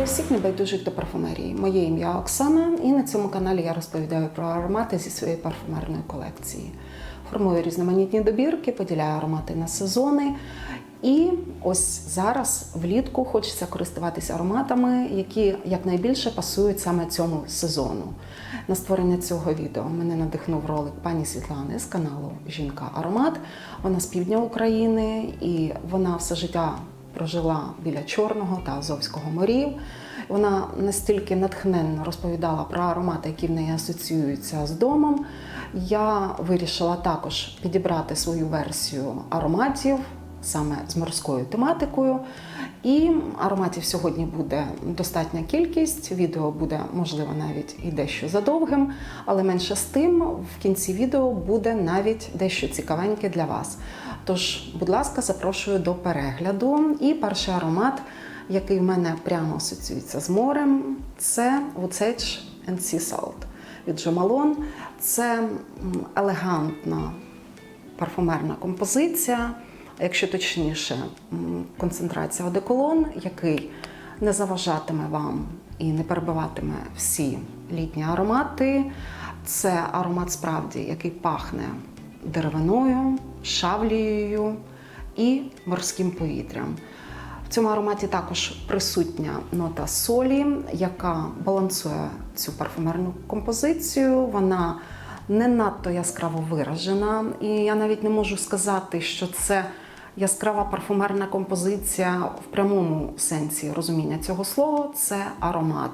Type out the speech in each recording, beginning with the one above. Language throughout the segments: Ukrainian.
Вітаю всіх небайдужих до парфумерії. Моє ім'я Оксана, і на цьому каналі я розповідаю про аромати зі своєї парфумерної колекції. Формую різноманітні добірки, поділяю аромати на сезони. І ось зараз влітку хочеться користуватися ароматами, які якнайбільше пасують саме цьому сезону. На створення цього відео мене надихнув ролик пані Світлани з каналу Жінка Аромат. Вона з півдня України і вона все життя прожила біля Чорного та Азовського морів. Вона настільки натхненно розповідала про аромати, які в неї асоціюються з домом. Я вирішила також підібрати свою версію ароматів саме з морською тематикою. І ароматів сьогодні буде достатня кількість. Відео буде, можливо, навіть і дещо задовгим, але менше з тим, в кінці відео буде навіть дещо цікавеньке для вас. Тож, будь ласка, запрошую до перегляду. І перший аромат, який в мене прямо асоціюється з морем, це Woodsage and Sea Salt від Malone. Це елегантна парфумерна композиція, якщо точніше, концентрація одеколон, який не заважатиме вам і не перебиватиме всі літні аромати. Це аромат справді, який пахне деревиною, шавлією і морським повітрям. В цьому ароматі також присутня нота солі, яка балансує цю парфумерну композицію. Вона не надто яскраво виражена, і я навіть не можу сказати, що це яскрава парфумерна композиція в прямому сенсі розуміння цього слова. Це аромат.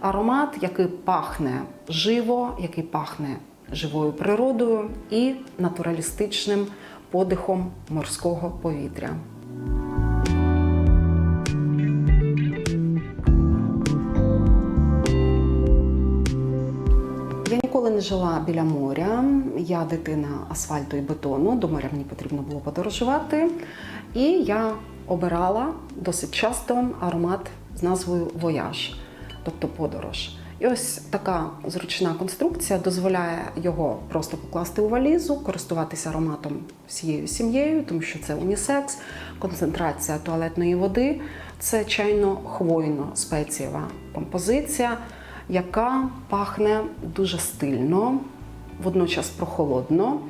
Аромат, який пахне живо, який пахне живою природою і натуралістичним подихом морського повітря. Ніколи не жила біля моря. Я дитина асфальту і бетону. До моря мені потрібно було подорожувати. І я обирала досить часто аромат з назвою Вояж, тобто подорож. І ось така зручна конструкція дозволяє його просто покласти у валізу, користуватися ароматом всією сім'єю, тому що це унісекс, концентрація туалетної води, це чайно-хвойно спецієва композиція, яка пахне дуже стильно, водночас прохолодно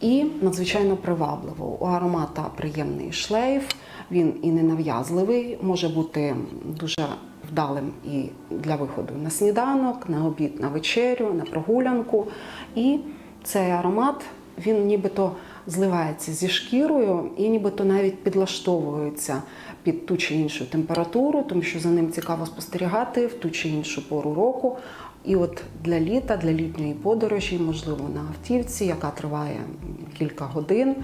і надзвичайно привабливо. У аромата приємний шлейф, він і ненав'язливий, може бути дуже вдалим і для виходу на сніданок, на обід, на вечерю, на прогулянку. І цей аромат він нібито зливається зі шкірою і нібито навіть підлаштовується під ту чи іншу температуру, тому що за ним цікаво спостерігати в ту чи іншу пору року. І от для літа, для літньої подорожі, можливо, на автівці, яка триває кілька годин,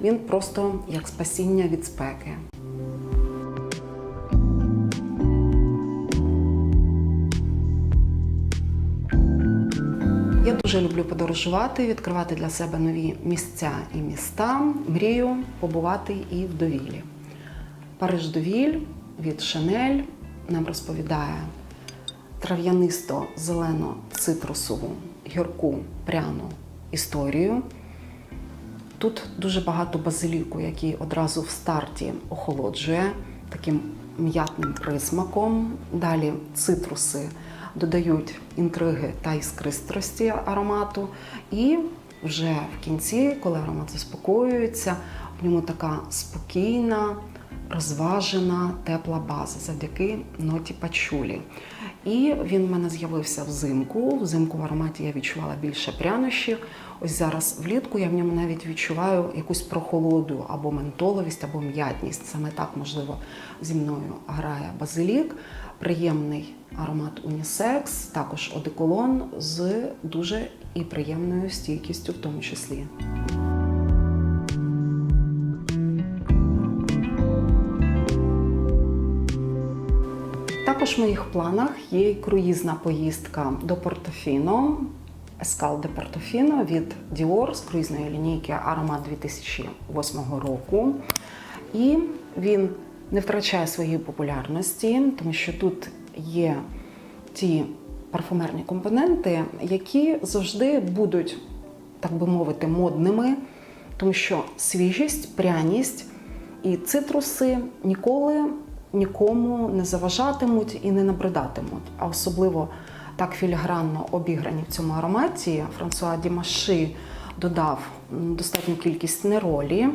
він просто як спасіння від спеки. Дуже люблю подорожувати, відкривати для себе нові місця і міста. Мрію побувати і в довілі. Париж довіль від Шанель нам розповідає трав'янисто зелено цитрусову гірку пряну історію. Тут дуже багато базиліку, який одразу в старті охолоджує таким м'ятним присмаком. Далі цитруси додають інтриги та іскристрості аромату. І вже в кінці, коли аромат заспокоюється, в ньому така спокійна, розважена, тепла база завдяки ноті пачулі. І він в мене з'явився взимку. Взимку в ароматі я відчувала більше прянощів. Ось зараз влітку я в ньому навіть відчуваю якусь прохолоду або ментоловість, або м'ятність. Саме так, можливо, зі мною грає базилік. Приємний аромат унісекс, також одеколон з дуже і приємною стійкістю, в тому числі. Також в моїх планах є круїзна поїздка до Портофіно, Ескал де Портофіно від Dior з круїзної лінійки Аромат 2008 року. І він не втрачає своєї популярності, тому що тут є ті парфумерні компоненти, які завжди будуть, так би мовити, модними, тому що свіжість, пряність і цитруси ніколи нікому не заважатимуть і не набридатимуть. А особливо так філігранно обіграні в цьому ароматі. Франсуа Дімаши додав достатню кількість неролі,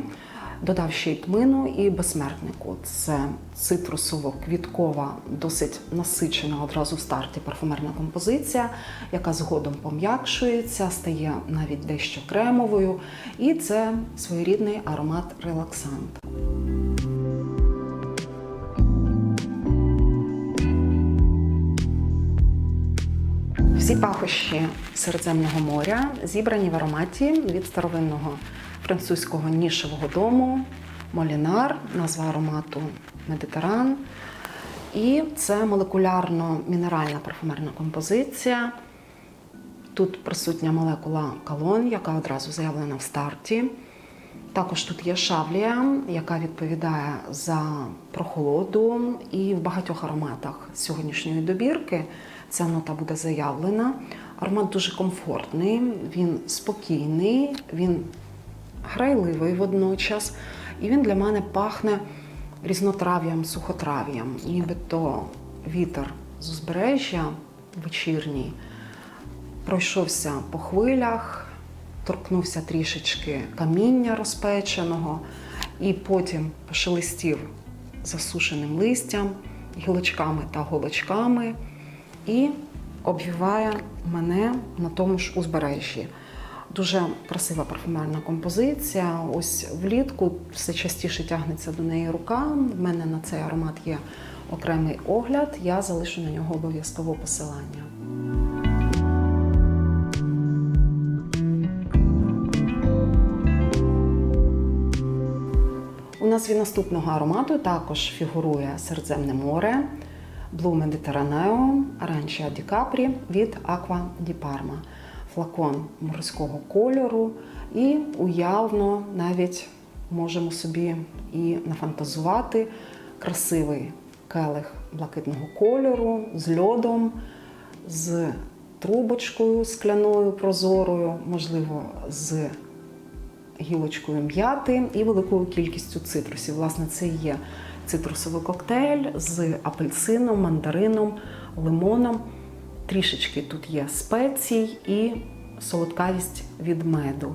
додав ще й тмину і безсмертнику. Це цитрусово-квіткова, досить насичена одразу в старті парфумерна композиція, яка згодом пом'якшується, стає навіть дещо кремовою. І це своєрідний аромат релаксант. Всі пахощі Середземного моря зібрані в ароматі від старовинного французького нішевого дому Молінар, назва аромату Медитеран. І це молекулярно-мінеральна парфумерна композиція. Тут присутня молекула калон, яка одразу заявлена в старті. Також тут є шавлія, яка відповідає за прохолоду, і в багатьох ароматах сьогоднішньої добірки ця нота буде заявлена. Аромат дуже комфортний, він спокійний, він грайливий водночас, і він для мене пахне різнотрав'ям, сухотрав'ям, нібито вітер з узбережжя вечірній пройшовся по хвилях, торкнувся трішечки каміння розпеченого, і потім пошелестів засушеним листям, гілочками та голочками, і обвіває мене на тому ж узбережжі. Дуже красива парфумерна композиція. Ось влітку все частіше тягнеться до неї рука. В мене на цей аромат є окремий огляд. Я залишу на нього обов'язково посилання. У назві наступного аромату також фігурує Середземне море, Blue Mediterraneo, Arancia di Capri від Aqua di Parma. Флакон морського кольору, і уявно навіть можемо собі і нафантазувати красивий келих блакитного кольору з льодом, з трубочкою скляною прозорою, можливо, з гілочкою м'яти і великою кількістю цитрусів. Власне, це є цитрусовий коктейль з апельсином, мандарином, лимоном. Трішечки тут є спецій і солодкавість від меду.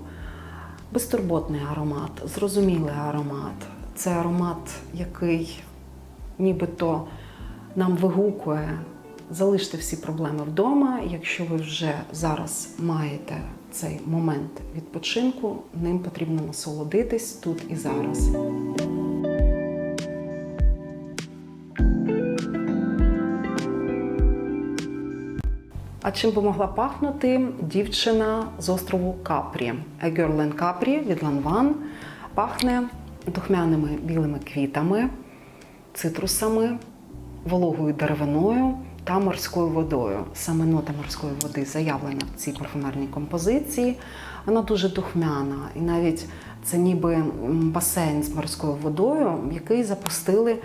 Безтурботний аромат, зрозумілий аромат. Це аромат, який нібито нам вигукує залиште всі проблеми вдома. Якщо ви вже зараз маєте цей момент відпочинку, ним потрібно насолодитись тут і зараз. А чим би могла пахнути дівчина з острову Капрі? In Capri від Lanvin пахне духмяними білими квітами, цитрусами, вологою деревиною та морською водою. Саме нота морської води заявлена в цій парфумерній композиції. Вона дуже духмяна, і навіть це ніби басейн з морською водою, який запустили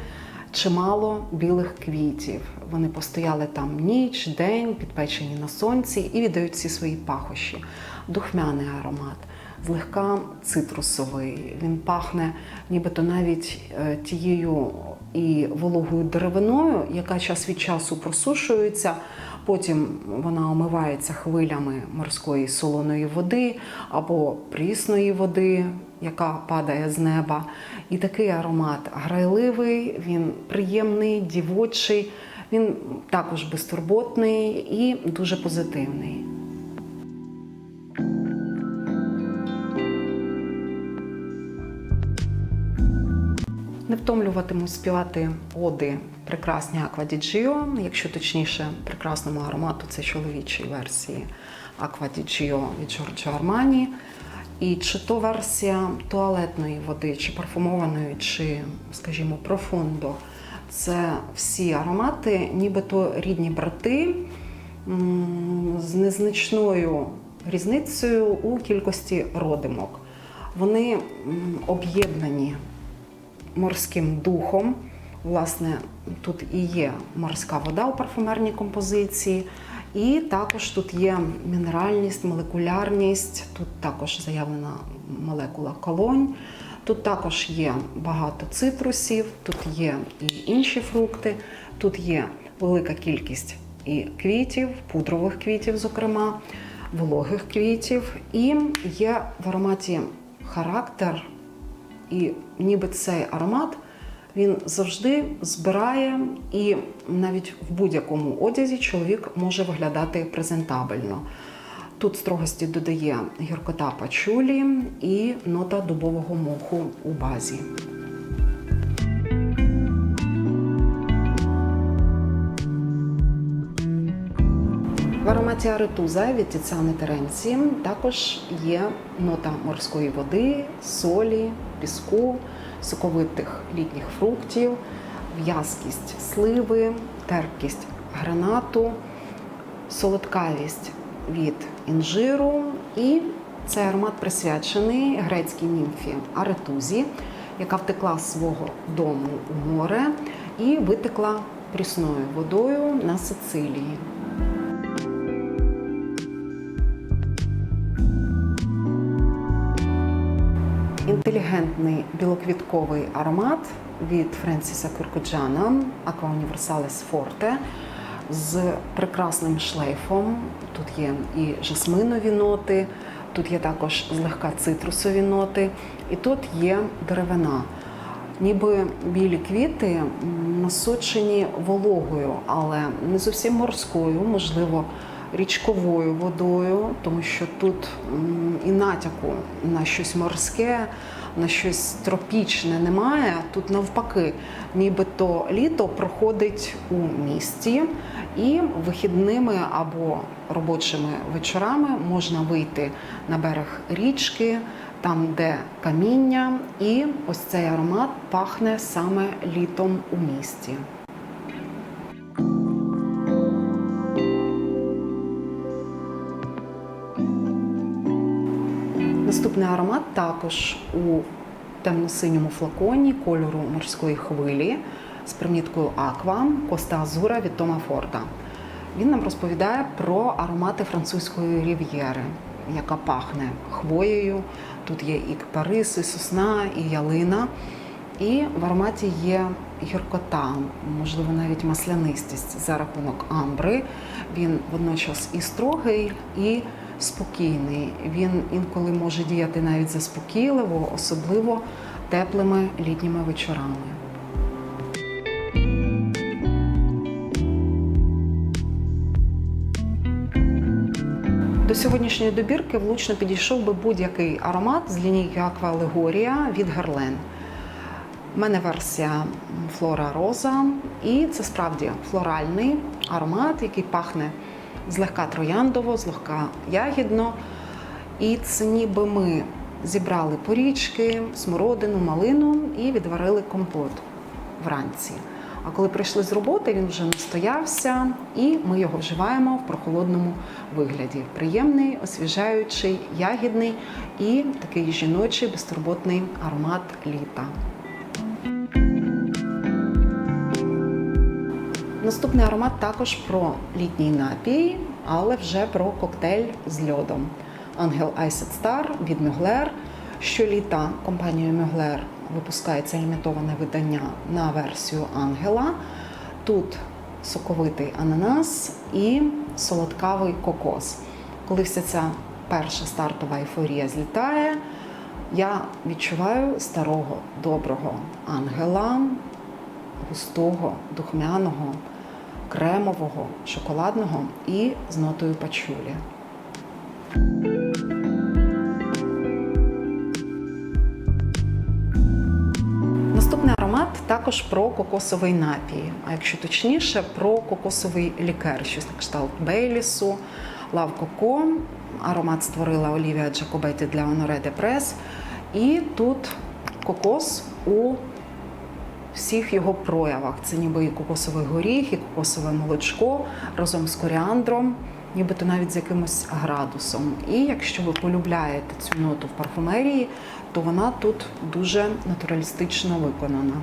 чимало білих квітів. Вони постояли там ніч, день, підпечені на сонці і віддають всі свої пахощі. Духмяний аромат, злегка цитрусовий. Він пахне нібито навіть е, тією і вологою деревиною, яка час від часу просушується. Потім вона омивається хвилями морської солоної води або прісної води, яка падає з неба. І такий аромат грайливий, він приємний, дівочий, він також безтурботний і дуже позитивний. Не втомлюватиму співати оди прекрасні Аква Діджіо, якщо точніше, прекрасному аромату це чоловічій версії Аква Діджіо від Джорджо Армані. І чи то версія туалетної води, чи парфумованої, чи, скажімо, профундо. Це всі аромати, нібито рідні брати з незначною різницею у кількості родимок. Вони об'єднані морським духом. Власне, тут і є морська вода у парфумерній композиції, і також тут є мінеральність, молекулярність. Тут також заявлена молекула колонь. Тут також є багато цитрусів, тут є і інші фрукти, тут є велика кількість і квітів, пудрових квітів, зокрема, вологих квітів. І є в ароматі характер, і ніби цей аромат він завжди збирає, і навіть в будь-якому одязі чоловік може виглядати презентабельно. Тут строгості додає гіркота пачулі і нота дубового моху у базі. В ароматі аретуза від Тіцяни Теренці також є нота морської води, солі, піску, соковитих літніх фруктів, в'язкість сливи, терпкість гранату, солодкавість від інжиру. І цей аромат присвячений грецькій німфі Аретузі, яка втекла з свого дому у море і витекла прісною водою на Сицилії. Інтелігентний білоквітковий аромат від Френсіса Кюркуджана Aqua Universalis Forte з прекрасним шлейфом. Тут є і жасминові ноти, тут є також злегка цитрусові ноти, і тут є деревина. Ніби білі квіти насочені вологою, але не зовсім морською, можливо, річковою водою, тому що тут і натяку на щось морське, на щось тропічне немає. Тут навпаки, нібито літо проходить у місті, і вихідними або робочими вечорами можна вийти на берег річки, там, де каміння, і ось цей аромат пахне саме літом у місті. Наступний аромат також у темно-синьому флаконі кольору морської хвилі з приміткою Аква Коста Азура від Тома Форда. Він нам розповідає про аромати французької рів'єри, яка пахне хвоєю. Тут є і кипарис, і сосна, і ялина. І в ароматі є гіркота, можливо, навіть маслянистість за рахунок амбри. Він водночас і строгий, і спокійний. Він інколи може діяти навіть заспокійливо, особливо теплими літніми вечорами. До сьогоднішньої добірки влучно підійшов би будь-який аромат з лінійки Аква Алегорія від Герлен. У мене версія Флора Роза, і це справді флоральний аромат, який пахне злегка трояндово, злегка ягідно. І це ніби ми зібрали порічки, смородину, малину і відварили компот вранці. А коли прийшли з роботи, він вже настоявся, і ми його вживаємо в прохолодному вигляді. Приємний, освіжаючий, ягідний і такий жіночий безтурботний аромат літа. Наступний аромат також про літній напій, але вже про коктейль з льодом. Ангел Iced Star від Мюглер. Щоліта компанією Мюглер випускається лімітоване видання на версію Ангела. Тут соковитий ананас і солодкавий кокос. Коли вся ця перша стартова ейфорія злітає, я відчуваю старого доброго ангела, густого, духмяного, кремового, шоколадного і з нотою пачулі. Наступний аромат також про кокосовий напій, а якщо точніше, про кокосовий лікер, щось на кшталт Бейлісу, Лав Коко. Аромат створила Олівія Джакобеті для Honoré de Presse. І тут кокос у всіх його проявах. Це ніби і кокосовий горіх, і кокосове молочко разом з коріандром, нібито навіть з якимось градусом. І якщо ви полюбляєте цю ноту в парфумерії, то вона тут дуже натуралістично виконана.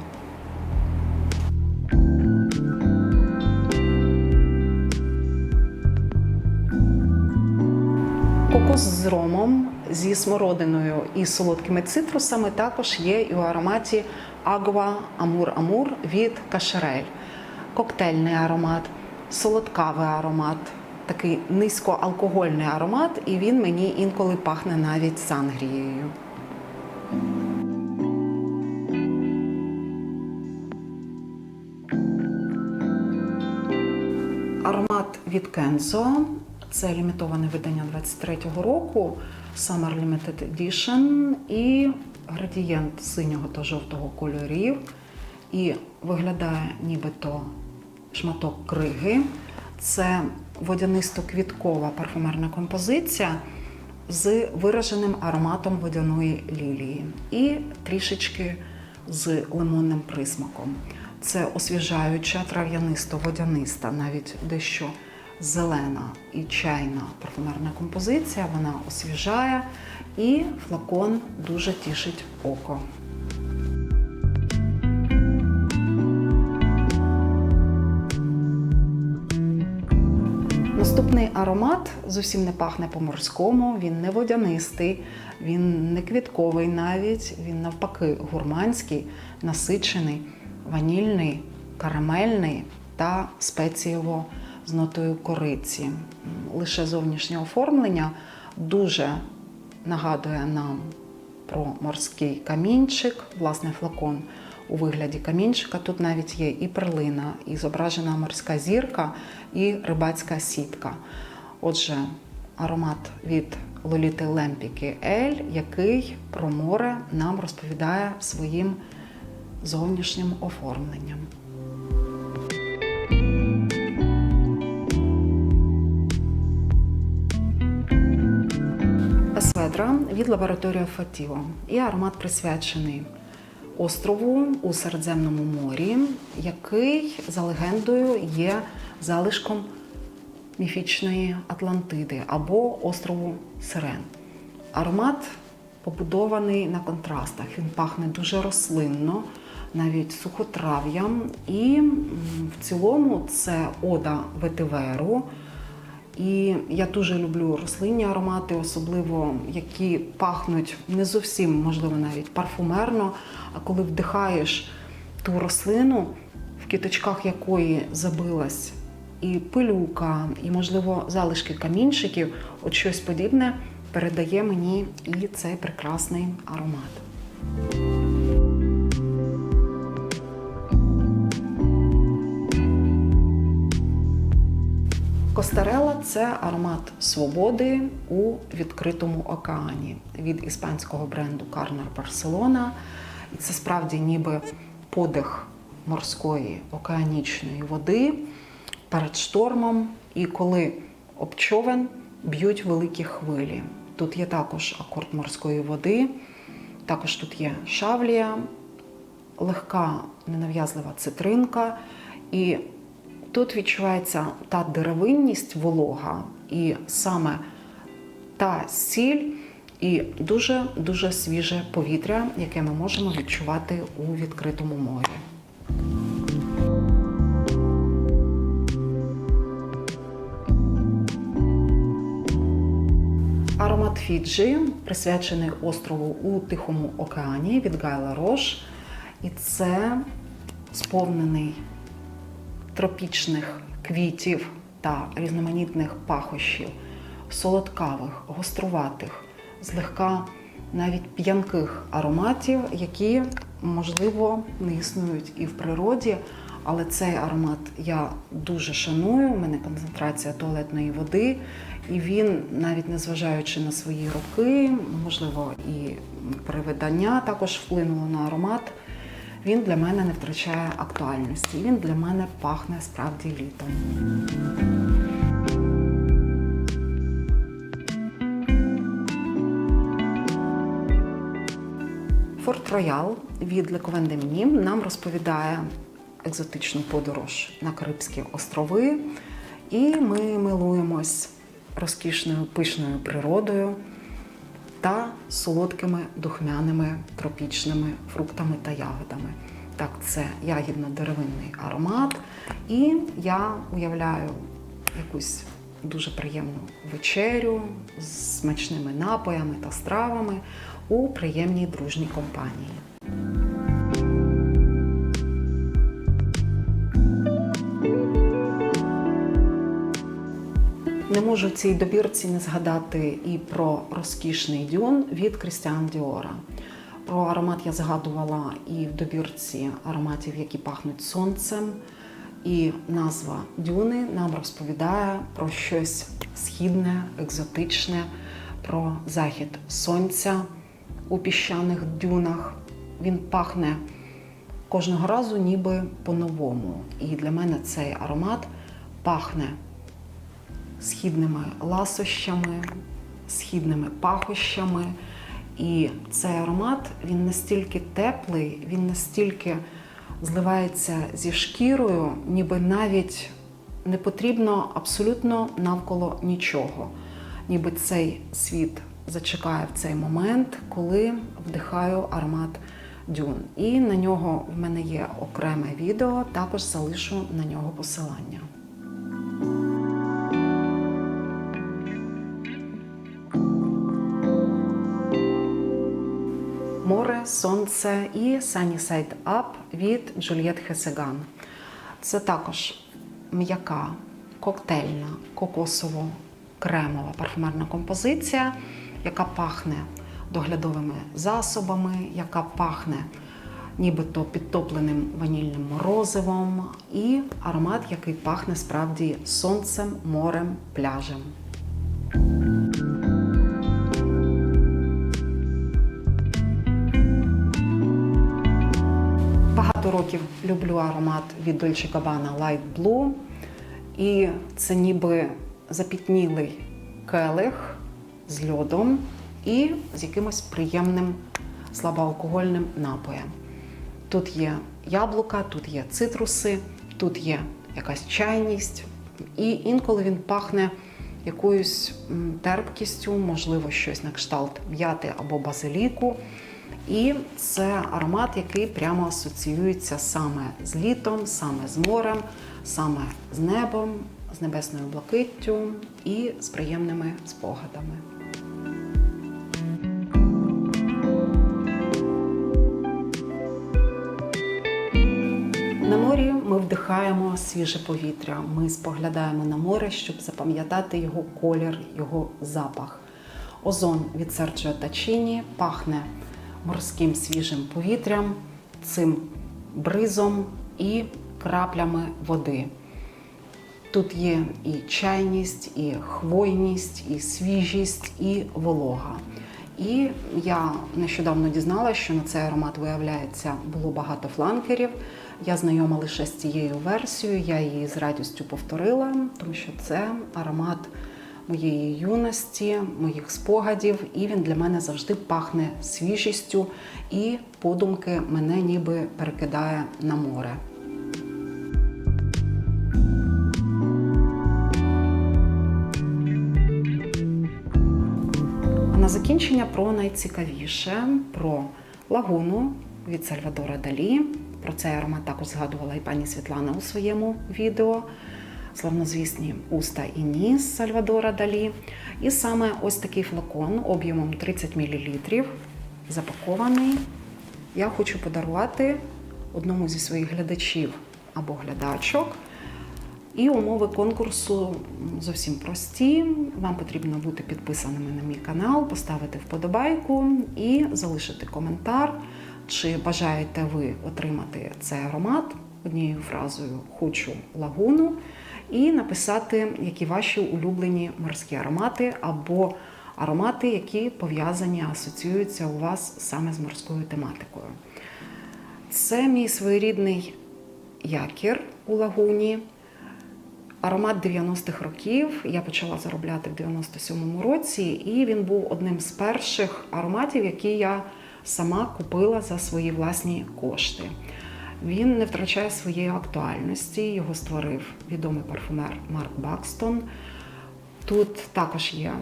Кокос з ромом зі смородиною і солодкими цитрусами також є і у ароматі Агва Амур Амур від Кашерель. Коктейльний аромат, солодкавий аромат, такий низькоалкогольний аромат, і він мені інколи пахне навіть сангрією. Аромат від Kenzo. Це лімітоване видання 23-го року, Summer Limited Edition і градієнт синього та жовтого кольорів. І виглядає нібито шматок криги. Це водянисто-квіткова парфумерна композиція з вираженим ароматом водяної лілії і трішечки з лимонним присмаком. Це освіжаюча, трав'янисто-водяниста, навіть дещо зелена і чайна парфумерна композиція. Вона освіжає і флакон дуже тішить око. Наступний аромат зовсім не пахне по-морському, він не водянистий, він не квітковий навіть, він навпаки гурманський, насичений, ванільний, карамельний та спецієво з нотою кориці. Лише зовнішнє оформлення дуже нагадує нам про морський камінчик, власне, флакон у вигляді камінчика. Тут навіть є і перлина, і зображена морська зірка, і рибацька сітка. Отже, аромат від Лоліти Лемпіки Ель, який про море нам розповідає своїм зовнішнім оформленням. Есведра від лабораторії Фатіо. І аромат присвячений острову у Середземному морі, який за легендою є залишком міфічної Атлантиди або острову Сирен. Аромат побудований на контрастах. Він пахне дуже рослинно, навіть сухотрав'ям. І в цілому це ода ветиверу. І я дуже люблю рослинні аромати, особливо які пахнуть не зовсім, можливо, навіть парфумерно. А коли вдихаєш ту рослину, в кіточках якої забилась і пилюка, і, можливо, залишки камінчиків, от щось подібне передає мені і цей прекрасний аромат. Костарела це аромат свободи у відкритому океані від іспанського бренду Карнер Барселона. І це справді ніби подих морської океанічної води перед штормом. І коли об човен б'ють великі хвилі. Тут є також акорд морської води, також тут є шавлія, легка ненав'язлива цитринка. І Тут відчувається та деревинність волога, і саме та сіль, і дуже дуже свіже повітря, яке ми можемо відчувати у відкритому морі. Аромат Фіджі присвячений острову у Тихому океані від Гайла Рош. І це сповнений тропічних квітів та різноманітних пахощів, солодкавих, гоструватих, злегка навіть п'янких ароматів, які, можливо, не існують і в природі. Але цей аромат я дуже шаную. У мене концентрація туалетної води, і він, навіть незважаючи на свої роки, можливо, і перевидання також вплинуло на аромат він для мене не втрачає актуальності. Він для мене пахне справді літом. Форт Роял від Лековен Мінім нам розповідає екзотичну подорож на Карибські острови, і ми милуємось розкішною пишною природою та солодкими духмяними тропічними фруктами та ягодами. Так, це ягідно-деревинний аромат. І я уявляю якусь дуже приємну вечерю з смачними напоями та стравами у приємній дружній компанії. Не можу в цій добірці не згадати і про розкішний дюн від Крістіан Діора. Про аромат я згадувала і в добірці ароматів, які пахнуть сонцем. І назва дюни нам розповідає про щось східне, екзотичне, про захід сонця у піщаних дюнах. Він пахне кожного разу ніби по-новому. І для мене цей аромат пахне східними ласощами, східними пахощами. І цей аромат він настільки теплий, він настільки зливається зі шкірою, ніби навіть не потрібно абсолютно навколо нічого. Ніби цей світ зачекає в цей момент, коли вдихаю аромат дюн. І на нього в мене є окреме відео, також залишу на нього посилання. Сонце і Sunny Side Up від Джульєт Хесеган. Це також м'яка, коктейльна, кокосово-кремова парфумерна композиція, яка пахне доглядовими засобами, яка пахне нібито підтопленим ванільним морозивом, і аромат, який пахне справді сонцем, морем, пляжем. Люблю аромат від Dolce Gabbana Light Blue. І це ніби запітнілий келих з льодом і з якимось приємним слабоалкогольним напоєм. Тут є яблука, тут є цитруси, тут є якась чайність, і інколи він пахне якоюсь терпкістю, можливо, щось на кшталт м'яти або базиліку. І це аромат, який прямо асоціюється саме з літом, саме з морем, саме з небом, з небесною блакиттю і з приємними спогадами. На морі ми вдихаємо свіже повітря. Ми споглядаємо на море, щоб запам'ятати його колір, його запах. Озон від Серджіо Тачіні пахне морським свіжим повітрям, цим бризом і краплями води. Тут є і чайність, і хвойність, і свіжість, і волога. І я нещодавно дізналася, що на цей аромат виявляється було багато фланкерів. Я знайома лише з цією версією, я її з радістю повторила, тому що це аромат моєї юності, моїх спогадів, і він для мене завжди пахне свіжістю і подумки мене ніби перекидає на море. На закінчення про найцікавіше про лагуну від Сальвадора Далі. Про цей аромат також згадувала і пані Світлана у своєму відео. Славнозвісні уста і ніс Сальвадора Далі. І саме ось такий флакон об'ємом 30 мл запакований. Я хочу подарувати одному зі своїх глядачів або глядачок. І умови конкурсу зовсім прості. Вам потрібно бути підписаними на мій канал, поставити вподобайку і залишити коментар, чи бажаєте ви отримати цей аромат однією фразою Хочу лагуну, і написати, які ваші улюблені морські аромати або аромати, які пов'язані, асоціюються у вас саме з морською тематикою. Це мій своєрідний якір у лагуні. Аромат 90-х років я почала заробляти в 97-му році, і він був одним з перших ароматів, які я сама купила за свої власні кошти. Він не втрачає своєї актуальності. Його створив відомий парфумер Марк Бакстон. Тут також є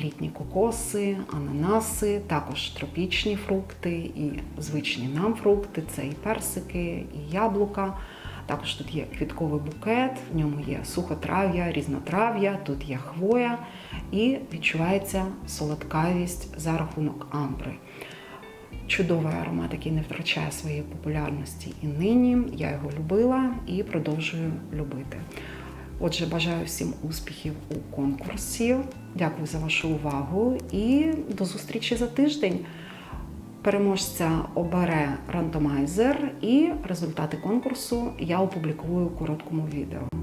літні кокоси, ананаси, також тропічні фрукти і звичні нам фрукти це і персики, і яблука. Також тут є квітковий букет, в ньому є сухотрав'я, різнотрав'я, тут є хвоя і відчувається солодкавість за рахунок амбри. Чудовий аромат, який не втрачає своєї популярності і нині. Я його любила і продовжую любити. Отже, бажаю всім успіхів у конкурсі. Дякую за вашу увагу і до зустрічі за тиждень. Переможця обере рандомайзер, і результати конкурсу я опублікую у короткому відео.